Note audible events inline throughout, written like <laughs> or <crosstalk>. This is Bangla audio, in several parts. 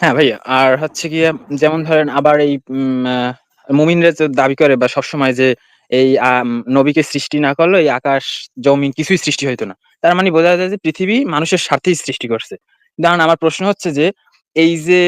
হ্যাঁ ভাইয়া। আর হচ্ছে গিয়ে যেমন ধরেন আবার এই মুমিনরা যে দাবি করে বা সবসময় যে এই নবীকে সৃষ্টি না করলে এই আকাশ, জমিন কিছুই সৃষ্টি হইতো না। তার মানে বোঝা যায় যে পৃথিবী মানুষের স্বার্থেই সৃষ্টি করছে। দাঁড়ান আমার প্রশ্ন হচ্ছে যে এই যে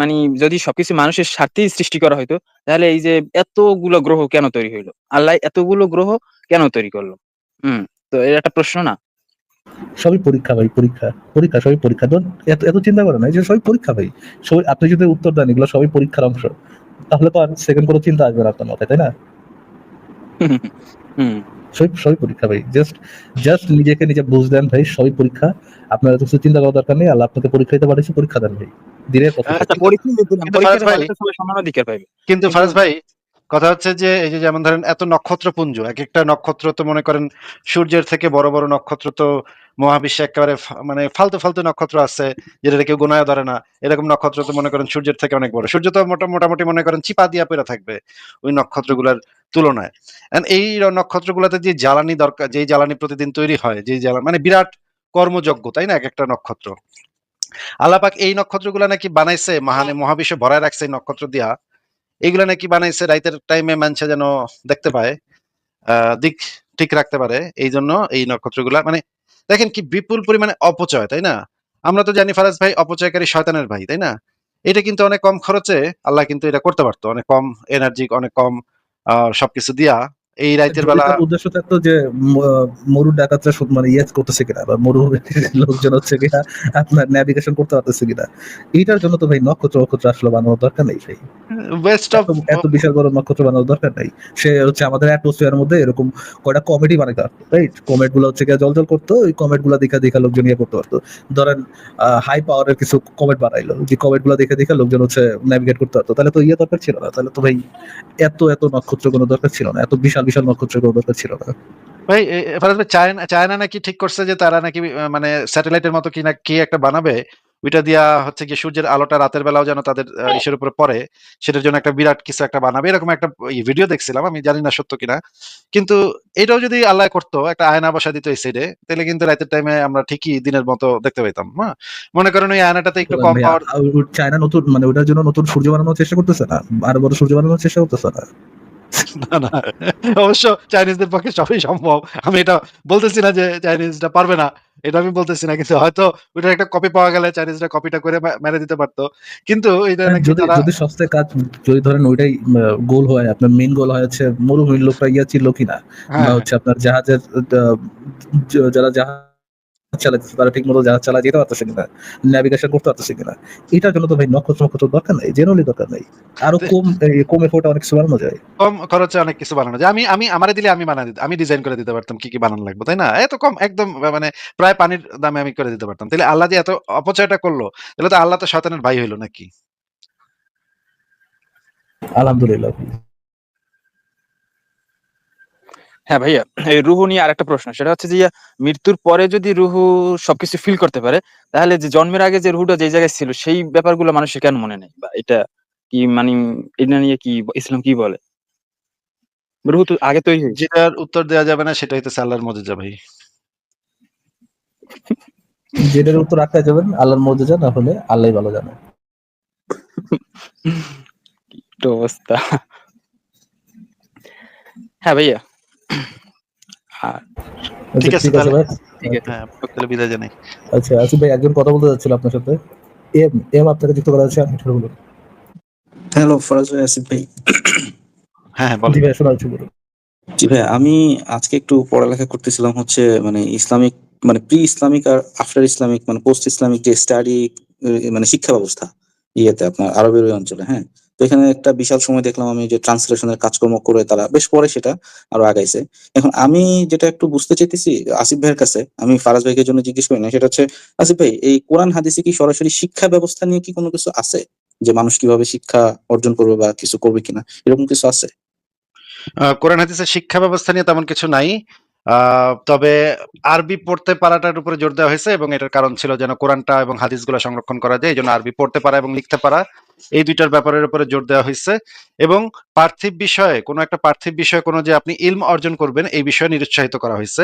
মানি যদি সবকিছু মানুষের স্বার্থেই সৃষ্টি করা হইতো, তাহলে এই যে এতগুলো গ্রহ কেন তৈরি হইল? আল্লাহ এতগুলো গ্রহ কেন তৈরি করল হম তো এটা একটা প্রশ্ন না? সবই পরীক্ষা ভাই, পরীক্ষা। পরীক্ষা, সবই পরীক্ষা। এত, এত চিন্তা করেন না। যে সবই পরীক্ষা ভাই। সবই আপনি যদি উত্তর দেন এগুলো সবই পরীক্ষার অংশ। তাহলে তো আর সেকেন্ড কোন চিন্তা আসবে না আপনার মাথায়, তাই না? সবই, সবই পরীক্ষা ভাই। জাস্ট, জাস্ট নিজেকে নিজে বুঝ দেন ভাই সবই পরীক্ষা। আপনার এত কিছু চিন্তা করার দরকার নেই। আল্লাহ আপনাকে পরীক্ষা দিতে পাঠাইছে, পরীক্ষা দেন ভাই। দিনের পথে আচ্ছা। কিন্তু ফারাজ ভাই কথা হচ্ছে যে এই যে যেমন ধরেন এত নক্ষত্রপুঞ্জ, এক একটা নক্ষত্র তো মনে করেন সূর্যের থেকে বড়, বড় নক্ষত্র তো মহাবিশ্বে একেবারে মানে ফালতু, ফালতু নক্ষত্র আছে যেটা কেউ গোনায়ও ধরে না। এরকম নক্ষত্র তো মনে করেন সূর্যের থেকে অনেক বড়। সূর্য তো মোটামুটি মনে করেন চিপা দিয়া পইড়া থাকবে ওই নক্ষত্রগুলার তুলনায়। এই নক্ষত্রগুলাতে যে জ্বালানি দরকার, যেই জ্বালানি প্রতিদিন তৈরি হয়, যেই জ্বালানি মানে বিরাট কর্মযজ্ঞ, তাই না? এক একটা নক্ষত্র। আল্লাহ পাক এই নক্ষত্রগুলা নাকি বানাইছে মাহানে মহাবিশ্ব ভরায় রাখছে এই নক্ষত্র দিয়া। এগুলা নাকি বানাইছে রাইতের টাইমে মানুষে যেন দেখতে পায়। দিক ঠিক রাখতে পারে। এই জন্য এই নক্ষত্রগুলা মানে দেখেন কি বিপুল পরিমাণে অপচয়, তাই না? আমরা তো জানি ফারাজ ভাই অপচয়কারী শয়তানের ভাই, তাই না? এটা কিন্তু অনেক কম খরচে আল্লাহ কিন্তু এটা করতে পারতো অনেক কম এনার্জি, অনেক কম সবকিছু দিয়া এই রাইতের বেলা উদ্দেশ্য থাকতো যে ম মরুর ডাকাতরা মানে ইয়ে করতেছে কিনা বা মরুভূমির <laughs> লোকজন হচ্ছে কিনা আপনার নেভিগেশন করতে পারতেছে কিনা। এইটার জন্য তো ভাই নক্ষত্র ফক্ষত্র আসলে বানানোর দরকার নেই ভাই। ওয়েস্ট অফ এত, বিশাল বড় নক্ষত্র বানানোর দরকার নাই। সে হচ্ছে আমাদের অ্যাটমসফিয়ার মধ্যে এরকম কয়টা কমেডি বানাইতে পারতো, রাইট? কমেটগুলো হচ্ছে গিয়ে জ্বলজ্বল করতো। ওই কমেটগুলা দেখা, দেখা লোকজন ইয়ে করতে পারতো। ধরেন হাই পাওয়ার এর কিছু কমেট বানাইলো। যে কমেটগুলা দেখে, দেখে লোকজন হচ্ছে ন্যাভিগেট করতে পারতো। তাহলে তো ইয়ে দরকার ছিল না। তাহলে তো ভাই এত, এত নক্ষত্র কোনো দরকার ছিল না। এত বিশাল, বিশাল নক্ষত্রের কোনো দরকার ছিল না। ভাই ফারাজ চায়না, চায়না নাকি ঠিক করছে যে তারা নাকি মানে স্যাটেলাইটের মতো কি না কি একটা বানাবে। ওইটা দিয়া হচ্ছে সূর্যের আলোটা রাতের বেলাও যেন তাদের ইসের উপরে পড়ে। সেটার জন্য একটা বিরাট কিছু একটা বানাবে। এরকম একটা ভিডিও দেখছিলাম। আমি জানি না সত্য কিনা। কিন্তু এটাও যদি আল্লাহ করতো একটা আয়না বসা দিত এই সাইডে, তাইলে কিন্তু রাতের টাইমে আমরা ঠিকই দিনের মতো দেখতে পাইতাম। হ্যাঁ? মনে করেন ওই আয়নাটাতে একটু কম পাওয়ার চায়না নতুন মানে ওটার জন্য নতুন সূর্য বানানোর চেষ্টা করতেছে না? আরও বড় সূর্য বানানোর চেষ্টা করতেছে না? <laughs> না, না। অবশ্য চাইনিজদের পক্ষে সবই সম্ভব। আমি এটা বলতেছি না যে চাইনিজরা পারবে না। এটা আমি বলতেছি না। কিন্তু হয়তো ওইটার একটা কপি পাওয়া গেলে চাইনিজরা কপিটা করে মেরে দিতে পারতো কিন্তু এটা হ্যাঁ, নাকি যদি, তারা যদি সস্তায় কাজ যদি ধরেন ওইটাই গোল হয়, আপনার মেইন গোল হয় হচ্ছে মরুভূমির লোকরা ইয়া ছিল কিনা? হ্যাঁ। হচ্ছে আপনার জাহাজের যারা জাহাজ চালাইতেছে তারা ঠিকমতো জাহাজ চালায় যেতে পারতেছে কিনা? নেভিগেশন করতে পারতেছে কিনা? এটার জন্য তো ভাই নক্ষত্র ফক্ষত্র দরকার নাই। জেনুইনলি দরকার নাই। আরও কম কম এফোর্ট অনেক কিছু বানানো যায়। কম খরচে অনেক কিছু বানানো যায়। আমি আমি আমারে দিলে আমি আমি ডিজাইন করে দিতে পারতাম কি, কি বানানো লাগবে, তাই না? এত কম একদম মানে প্রায় পানির দামে আমি করে দিতে পারতাম। তাইলে আল্লাহ যে এত অপচয়টা করল তাহলে তো আল্লাহ তো শয়তানের ভাই হইল নাকি? আলহামদুলিল্লাহ। হ্যাঁ ভাইয়া, এই রুহু নিয়ে আরেকটা প্রশ্ন। সেটা হচ্ছে যে মৃত্যুর পরে যদি রুহু সবকিছু ফিল করতে পারে, তাহলে যে জন্মের আগে যে রুহুটা যেই জায়গায় ছিল সেই ব্যাপারগুলো মানুষের কেন মনে নেই? বা এটা কি মানে এটা নিয়ে কি ইসলাম কি বলে? রুহু তো আগে তৈরি হয়েছে। যেটার উত্তর দেয়া যাবে না সেটা হইতেছে আল্লাহর মুজিজা ভাই। যেটার উত্তর আটকায় যাবেন আল্লাহর মুজিজা না হলে আল্লাহই ভালো জানে। অবস্থা। হ্যাঁ ভাইয়া। আর আচ্ছা ঠিক আছে তাহলে ঠিক আছে। হ্যাঁ, তাহলে বিদায় জানাই। আচ্ছা আসিফ ভাই একজন কথা বলতে যাচ্ছিল আপনার সাথে। এম, এম আপনাকে যুক্ত করা আপনি শুরু করুন। হ্যালো ফরাজ ভাই, আসিফ ভাই। হ্যাঁ, হ্যাঁ জি বলেন। ভাই শোনা হচ্ছে বলুন। জি ভাই, আমি আজকে একটু পড়ালেখা করতেছিলাম হচ্ছে মানে ইসলামিক মানে প্রি ইসলামিক আর আফটার ইসলামিক মানে পোস্ট ইসলামিক যে স্টাডি মানে শিক্ষা ব্যবস্থা ইয়েতে আপনার আরবের ওই অঞ্চলে, হ্যাঁ? তো এখানে একটা বিশাল সময় দেখলাম আমি যে ট্রান্সলেশনের কাজকর্ম করে তারা বেশ পরে সেটা আরও আগাইছে। এখন আমি যেটা একটু বুঝতে চাইতেছি আসিফ ভাইয়ের কাছে, আমি ফারাজ ভাইকে জন্য জিজ্ঞেস করি না। সেটা হচ্ছে আসিফ ভাই এই কোরআন হাদিসে কি সরাসরি শিক্ষা ব্যবস্থা নিয়ে কি কোনো কিছু আছে? যে মানুষ কীভাবে শিক্ষা অর্জন করবে বা কিছু করবে কিনা? এরকম কিছু আছে? কোরআন হাদিসের শিক্ষা ব্যবস্থা নিয়ে তেমন কিছু নাই। তবে আরবি পড়তে পারাটার উপরে জোর দেওয়া হয়েছে এবং এটার কারণ ছিল যেন কোরআনটা এবং হাদিসগুলা সংরক্ষণ করা যায়। এই জন্য আরবি পড়তে পারা এবং লিখতে পারা এই দুইটার ব্যাপারের উপরে জোর দেওয়া হয়েছে এবং পার্থিব বিষয়ে, কোনো একটা পার্থিব বিষয়ে কোনো যে আপনি ইলম অর্জন করবেন, এই বিষয়ে নিরুৎসাহিত করা হয়েছে।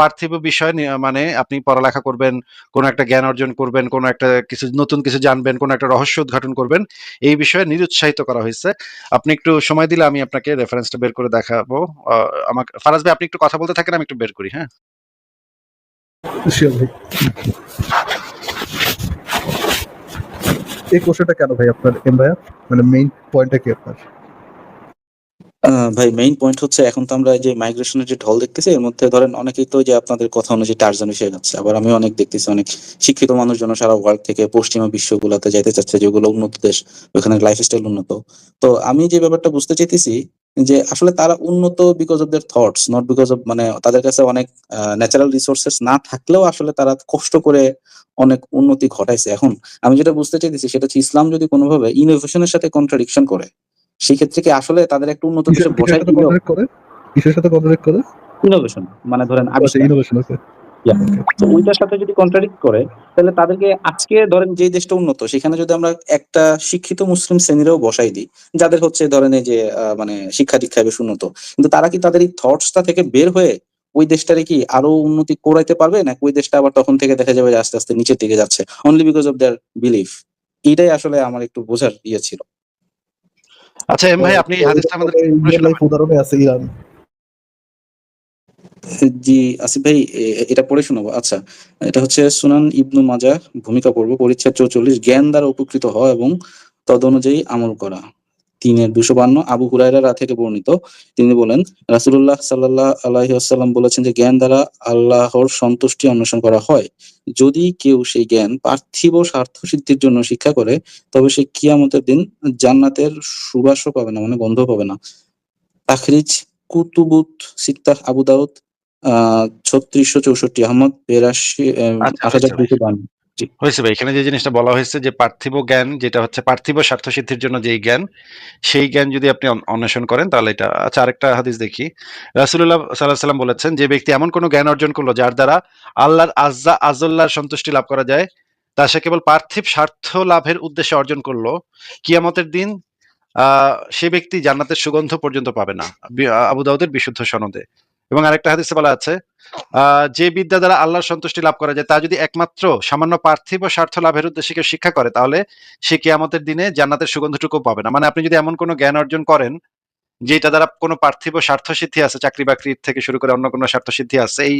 পার্থিব বিষয় মানে আপনি পড়ালেখা করবেন, কোনো একটা জ্ঞান অর্জন করবেন, কোনো একটা কিছু, নতুন কিছু জানবেন, কোনো একটা রহস্য উদ্ঘাটন করবেন, এই বিষয়ে নিরুৎসাহিত করা হয়েছে। আপনি একটু সময় দিলে আমি আপনাকে রেফারেন্সটা বের করে দেখাবো। আমাকে, ফারাজ ভাই, আপনি একটু কথা বলতে থাকেন, আমি একটু বের করি হ্যাঁ? এই কোশ্চেনটা কেন ভাই আপনার, এম ভাইয়া? মানে মেইন পয়েন্টটা কি আপনার? ভাই মেইন পয়েন্ট হচ্ছে এখন তো আমরা যে মাইগ্রেশনের যে ঢল দেখতেছি, এর মধ্যে ধরেন অনেকেই তো যে আপনাদের কথা অনুযায়ী টার্জন এসে যাচ্ছে। আবার আমি অনেক দেখতেছি, অনেক শিক্ষিত মানুষজন সারা ওয়ার্ল্ড থেকে পশ্চিমা বিশ্বগুলোতে যাইতে চাচ্ছে, যেগুলো উন্নত দেশ, ওখানে লাইফস্টাইল উন্নত। তো আমি যে ব্যাপারটা বুঝতে চাইতেছি যে আসলে তারা উন্নত because of their thoughts not because of মানে তাদের কাছে অনেক ন্যাচারাল রিসোর্সেস না থাকলেও আসলে তারা কষ্ট করে অনেক উন্নতি ঘটাইছে। এখন আমি যেটা বুঝতে চাইতেছি সেটা হচ্ছে ইসলাম যদি কোনোভাবে ইনোভেশনের সাথে কন্ট্রাডিকশন করে সেই ক্ষেত্রে কি আসলে তাদের একটা উন্নত দেশে বসাই করে। কিসের সাথে কন্ট্রাক্ট করে। ইনোভেশন মানে ধরেন আচ্ছা আবিষ্কার। ইনোভেশন তো ওইটার সাথে যদি কন্ট্রাডিক্ট করে তাহলে তাদেরকে আজকে ধরেন যে দেশটা উন্নত সেখানে যদি আমরা একটা শিক্ষিত মুসলিম শ্রেণীরও বসাই দিই যাদের হচ্ছে ধরেন এই যে আহ, মানে শিক্ষা দীক্ষায় বেশ উন্নত কিন্তু তারা কি তাদের এই থটসটা থেকে বের হয়ে ওই দেশটারে কি আরও উন্নতি করাইতে পারবে? নাকি ওই দেশটা আবার তখন থেকে দেখা যাবে যে আস্তে আস্তে নিচের দিকে যাচ্ছে only because of their belief এটাই আসলে আমার একটু বোঝার ইয়ে ছিল। আচ্ছা এম ভাই আপনি হাদিসটা আমাদের উদাহরণে আছে ইরান। জি, আসিফ ভাই এটা পড়ে শোনাবো। আচ্ছা এটা হচ্ছে সুনান ইবনু মাজা ভূমিকা পড়ব পরিচ্ছেদ চৌচল্লিশ, জ্ঞান দ্বারা উপকৃত হওয়া এবং তদ অনুযায়ী আমল করা। তিনের দুশো বান্ন, আবু হুরায়রা থেকে বর্ণিত। তিনি বলেন, রাসূলুল্লাহ সাল্লাল্লাহু আলাইহি ওয়াসাল্লাম বলেছেন যে, জ্ঞান দ্বারা আল্লাহর সন্তুষ্টি অন্বেষণ করা হয়। যদি কেউ সেই জ্ঞান পার্থিব স্বার্থ সিদ্ধির জন্য শিক্ষা করে, তবে সে কিয়ামতের দিন জান্নাতের সুবাসও পাবে না মানে গন্ধ পাবে না। তাখরিজ কুতুবুত সিত্তাহ আবু দাউদ আহ ছত্রিশশো চৌষট্টি আহমদ বেরাশি আচ্ছা, আট হাজার আচ্ছা। দুশো বান্ন। হয়েছে ভাই। এখানে যে জিনিসটা বলা হয়েছে যে পার্থিব জ্ঞান যেটা হচ্ছে পার্থিব স্বার্থ সিদ্ধির জন্য যেই জ্ঞান সেই জ্ঞান যদি আপনি অন্বেষণ করেন তাহলে এটা আচ্ছা আরেকটা হাদিস দেখি। রাসুল্লাহ সাল্লাহ সাল্লাম বলেছেন যে ব্যক্তি এমন কোনো জ্ঞান অর্জন করল যার দ্বারা আল্লাহর আজ্জা আজল্লাহর সন্তুষ্টি লাভ করা যায় তা সে কেবল পার্থিব স্বার্থ লাভের উদ্দেশ্যে অর্জন করল কিয়ামতের দিন আহ সে ব্যক্তি জান্নাতের সুগন্ধ পর্যন্ত পাবে না আবু দাউদের বিশুদ্ধ সনদে। এবং আরেকটা হাদিসে বলা আছে যে বিদ্যা দ্বারা আল্লাহর সন্তুষ্টি লাভ করা যায় তা যদি একমাত্র সামান্য পার্থিব স্বার্থ লাভের উদ্দেশ্যে কেউ শিক্ষা করে, তাহলে সে কিয়ামতের দিনে জান্নাতের সুগন্ধটুকু পাবে না। মানে আপনি যদি এমন কোনো জ্ঞান অর্জন করেন, যেটা দ্বারা কোনো পার্থিব স্বার্থ সিদ্ধি আছে, চাকরি বাকরির থেকে শুরু করে অন্য কোনো স্বার্থ সিদ্ধি আছে, এই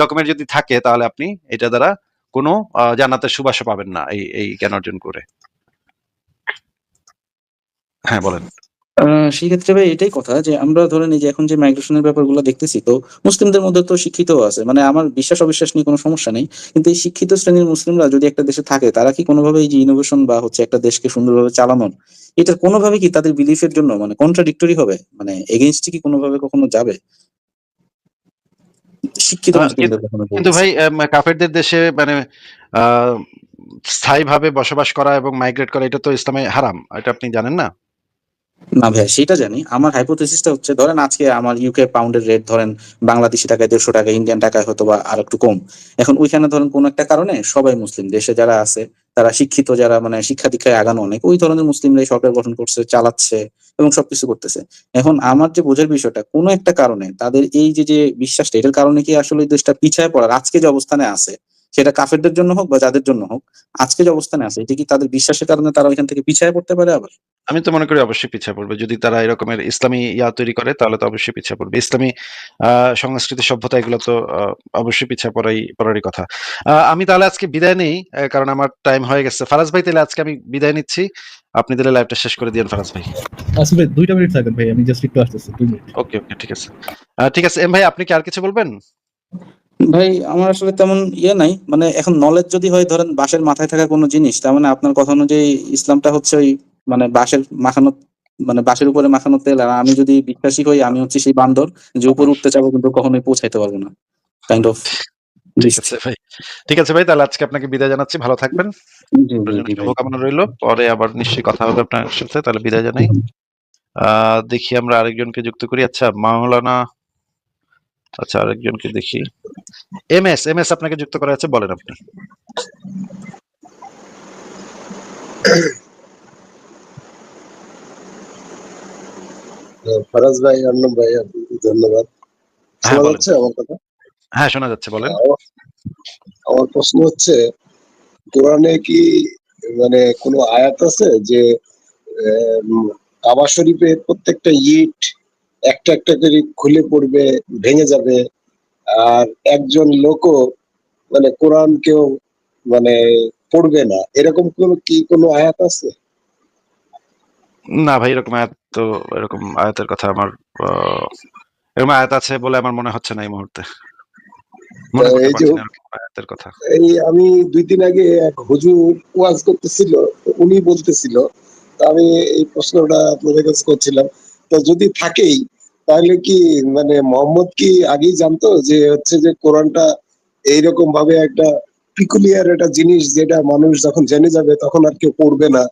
রকমের যদি থাকে, তাহলে আপনি এটা দ্বারা কোনো জান্নাতের সুবাসও পাবেন না, এই এই জ্ঞান অর্জন করে। হ্যাঁ বলেন। সেই ক্ষেত্রে ভাই এটাই কথা যে আমরা ধরেন এই যে এখন যে মাইগ্রেশনের ব্যাপারগুলো দেখতেছি তো মুসলিমদের মধ্যে তো শিক্ষিত আছে। মানে আমার বিশ্বাস অবিশ্বাস নিয়ে কোনো সমস্যা নেই। কিন্তু এই শিক্ষিত শ্রেণির মুসলিমরা যদি একটা দেশে থাকে তারা কি কোনোভাবে এই যে ইনোভেশন বা হচ্ছে একটা দেশকে সুন্দরভাবে চালানোর এটা কোনোভাবে কি তাদের বিলিফের জন্য মানে কন্ট্রাডিক্টরি হবে? মানে এগেনস্ট কি কোনোভাবে কখনো যাবে? শিক্ষিত কিন্তু ভাই কাফেরদের দেশে মানে আহ, স্থায়ীভাবে বসবাস করা এবং মাইগ্রেট করা এটা তো ইসলামে হারাম এটা আপনি জানেন না? না ভাই সেটা জানি। আমার হাইপোথেসিসটা হচ্ছে, ধরেন আজকে আমার ইউকে পাউন্ডের রেট ধরেন বাংলাদেশি টাকায় দেড়শো টাকা ইন্ডিয়ান টাকায় হয়তো বা আর একটু কম। এখন ওইখানে ধরেন কোন একটা কারণে সবাই মুসলিম, দেশে যারা আছে, তারা শিক্ষিত, যারা মানে শিক্ষা দীক্ষায় আগানো অনেক, ওই ধরনের মুসলিমরাই সরকার গঠন করছে, চালাচ্ছে এবং সবকিছু করতেছে। এখন আমার যে বোঝার বিষয়টা, কোনো একটা কারণে তাদের এই যে যে বিশ্বাসটা, এটার কারণে কি আসলে দেশটা পিছায় পড়ার, আজকে যে অবস্থানে আছে সেটা কাফেরদের জন্য হোক বা যাদের জন্য হোক আজকে যে অবস্থানে আছে এটা কি তাদের বিশ্বাসের কারণে তারা ওইখান থেকে পিছায় পড়তে পারে আবার? আমি তো মনে করি অবশ্যই পিছিয়ে পড়বে। যদি তারা এরকমের ইসলামী ইয়া তৈরি করে তাহলে তো অবশ্যই পিছিয়ে পড়বে। ইসলামী আহ সংস্কৃতি সভ্যতা এগুলো তো আহ, অবশ্যই পিছিয়ে পড়াই পড়ারই কথা। আহ, আমি তাহলে আজকে বিদায় নেই কারণ আমার টাইম হয়ে গেছে। ফারাজ ভাই তাহলে আজকে আমি বিদায় নিচ্ছি। আপনি তাহলে লাইভটা শেষ করে দিন ফারাজ ভাই। আসলে ভাই দুইটা মিনিট থাকবেন ভাই আমি জাস্ট একটু আসতেছি দুই মিনিট ওকে ওকে ঠিক আছে। আহ, ঠিক আছে এম ভাই আপনি কি আর কিছু বলবেন? ভাই আমার আসলে তেমন ইয়ে নাই। মানে এখন নলেজ যদি হয় ধরেন বাঁশের মাথায় থাকা কোনো জিনিস তার মানে আপনার কথা অনুযায়ী ইসলামটা হচ্ছে ওই মানে বাঁশের মাখানো মানে বাঁশের উপরে মাখানো তেল আর আমি যদি বিশ্বাসী হই আমি হচ্ছে সেই বান্দর যে উপরে উঠতে চাবো কিন্তু কখনোই পৌঁছাইতে পারব না। কাইন্ড অফ ঠিক আছে ভাই। ঠিক আছে ভাই তাহলে আজকে আপনাকে বিদায় জানাচ্ছি। ভালো থাকবেন। শুভকামনা রইল। পরে আবার নিশ্চয়ই কথা হবে আপনার সাথে তাহলে বিদায় জানাই। আহ দেখি আমরা আরেকজনকে যুক্ত করি। আচ্ছা মাওলানা আচ্ছা আরেকজনকে দেখি। এম এস এম এস আপনাকে যুক্ত করা আছে বলেন আপনি। ফরাজ ভাই ভাই ধন্যবাদ। হ্যাঁ, কথা? হ্যাঁ শোনা যাচ্ছে আমার প্রশ্ন হচ্ছে কি মানে কোনো আয়াত আছে যে শরীফের প্রত্যেকটা ইট একটা একটা করে খুলে পড়বে ভেঙে যাবে। আর একজন লোকও মানে কোরআন কেউ মানে পড়বে না। এরকম কোন কি কোনো আয়াত আছে? না ভাই এরকম আয়াত তো এরকম আয়াতের কথা আমার এরকম আয়াত আছে বলে আমার মনে হচ্ছে না এই মুহূর্তে। এই যে- পারছি না এরকম আয়াতের কথা। এই আমি দুই দিন আগে এক হুজুর ওয়াজ করতেছিল উনি বলতেছিল আমি এই প্রশ্নটা আপনাদের কাছে করছিলাম। তো যদি থাকেই, তাহলে কি মানে মোহাম্মদ কি আগেই জানতো যে হচ্ছে যে কোরআনটা এইরকম ভাবে একটা পিকুলিয়ার একটা জিনিস যেটা মানুষ যখন জেনে যাবে তখন আর কেউ পড়বে না?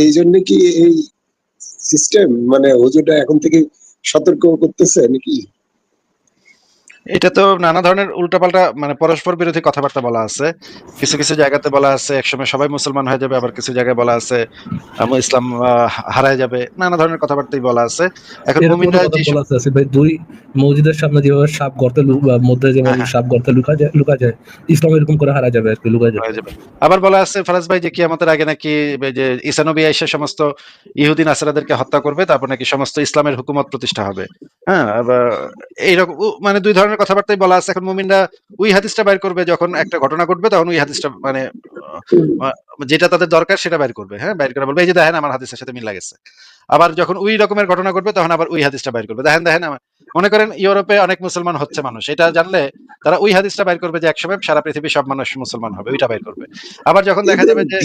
এই জন্য কি এই সিস্টেম মানে হুজুরটা এখন থেকে সতর্ক করতেছে নাকি? এটা তো নানা ধরনের উল্টাপাল্টা মানে পরস্পর বিরোধী কথাবার্তা বলা আছে। কিছু কিছু জায়গাতে বলা আছে একসময় সবাই মুসলমান হয়ে যাবে আবার কিছু জায়গায় বলা আছে ইসলাম হারায় যাবে নানা ধরনের কথাবার্তাই বলা আছে। এখন মুমিনরা যে ভাই। দুই মসজিদের সামনে যেভাবে সাপ গর্তে মধ্যে হ্যাঁ। সাপ গর্তে লুকা যায় লুকা যায় ইসলাম এরকম করে হারা যাবে আর কি লুকা যাবে। আবার বলা আছে ফরাজ ভাই যে কিয়ামতের আগে নাকি যে ঈসানবী আইসা সমস্ত ইহুদিন আসারাদেরকে হত্যা করবে তারপর নাকি সমস্ত ইসলামের হুকুমত প্রতিষ্ঠা হবে। হ্যাঁ এইরকম মানে দুই ধরনের কথাবার্তাই বলা আছে। এখন মুমিনরা ওই হাদিসটা বাইর করবে, যখন একটা ঘটনা ঘটবে, তখন ওই হাদিসটা মানে যেটা তাদের দরকার সেটা বাইর করবে। হ্যাঁ বাইর করে বলবে, এই যে দেখেন, আমার হাদিসের সাথে মিল লাগেছে। আবার যখন ওই রকমের ঘটনা ঘটবে তখন আবার ওই হাদিসটা বাইর করবে দেখেন দেখেন আমার- মনে করেন ইউরোপে অনেক মুসলমান হচ্ছে মানুষ এটা জানলে তারা ওই হাদিসটা বাইর করবে যে একসময় সারা পৃথিবীর সব মানুষ মুসলমান হবে ওইটা বাইর করবে আবার যখন দেখা যাবে যে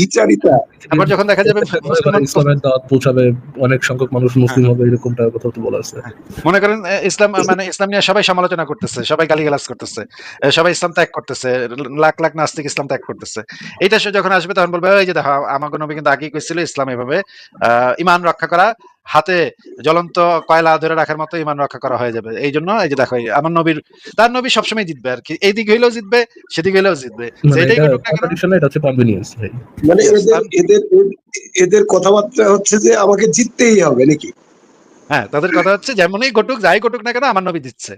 আবার যখন দেখা যাবে মুসলমান ইসলামের দাওয়াত পৌঁছাবে অনেক সংখ্যক মানুষ মুসলিম হ্যাঁ। হবে এরকমটা কথা তো বলা আছে মনে করেন ইসলাম মানে ইসলাম নিয়ে সবাই সমালোচনা করতেছে সবাই গালিগালাজ করতেছে সবাই ইসলাম ত্যাগ করতেছে লাখ লাখ নাস্তিক ইসলাম ত্যাগ করতেছে এটা সে যখন আসবে তখন বলবে এই যে দেখো আমাকে নবী কিন্তু আগেই কইছিল ইসলাম এভাবে আহ, ইমান রক্ষা করা হাতে জ্বলন্ত কয়লা ধরে রাখার মতো ইমান রক্ষা করা হয়ে যাবে। এই জন্য এই যে দেখো আমার নবীর তার নবী সবসময় জিতবে আর কি। এই দিক হইলেও জিতবে সেদিক হইলেও জিতবে। মানে মানে এদের এদের কথাবার্তা হচ্ছে যে আমাকে জিততেই হবে নাকি? হ্যাঁ তাদের কথা হচ্ছে যেমনই ঘটুক যাই ঘটুক না কেন আমার নবী দিচ্ছে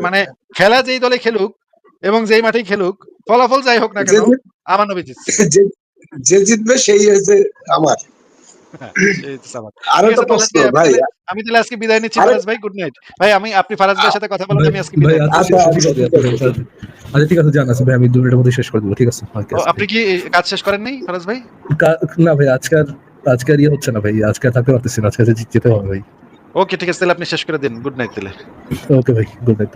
মানে খেলা যেই দলে খেলুক এবং যেই মাঠেই খেলুক ফলাফল যাই হোক না কেন আমার নবী দিচ্ছে যে- যে জিতবে সেই হচ্ছে আমার। <laughs> আরও প্রশ্ন আমি- ভাই। আমি তাহলে আজকে বিদায় নিচ্ছি ফারাজ ভাই গুড নাইট ভাই আমি আপনি ফারাজ ভাইয়ের সাথে কথা বলেন আমি আজকে বিদায় আচ্ছা আচ্ছা, শেষ আচ্ছা, করে ঠিক আছে। আচ্ছা ঠিক আছে ভাই আমি দু মিনিটের মধ্যে শেষ করে দেবো ঠিক আছে? আপনি কি কাজ শেষ করেন নাই ফারাজ ভাই? না ভাই আজকাল আজকের ইয়ে হচ্ছে না ভাই আজকে থাকতে পারতেছি না আজকে যেতে হবে ভাই। ওকে ঠিক আছে তাহলে আপনি শেষ করে দিন গুড নাইট তাহলে। ওকে ভাই গুড নাইট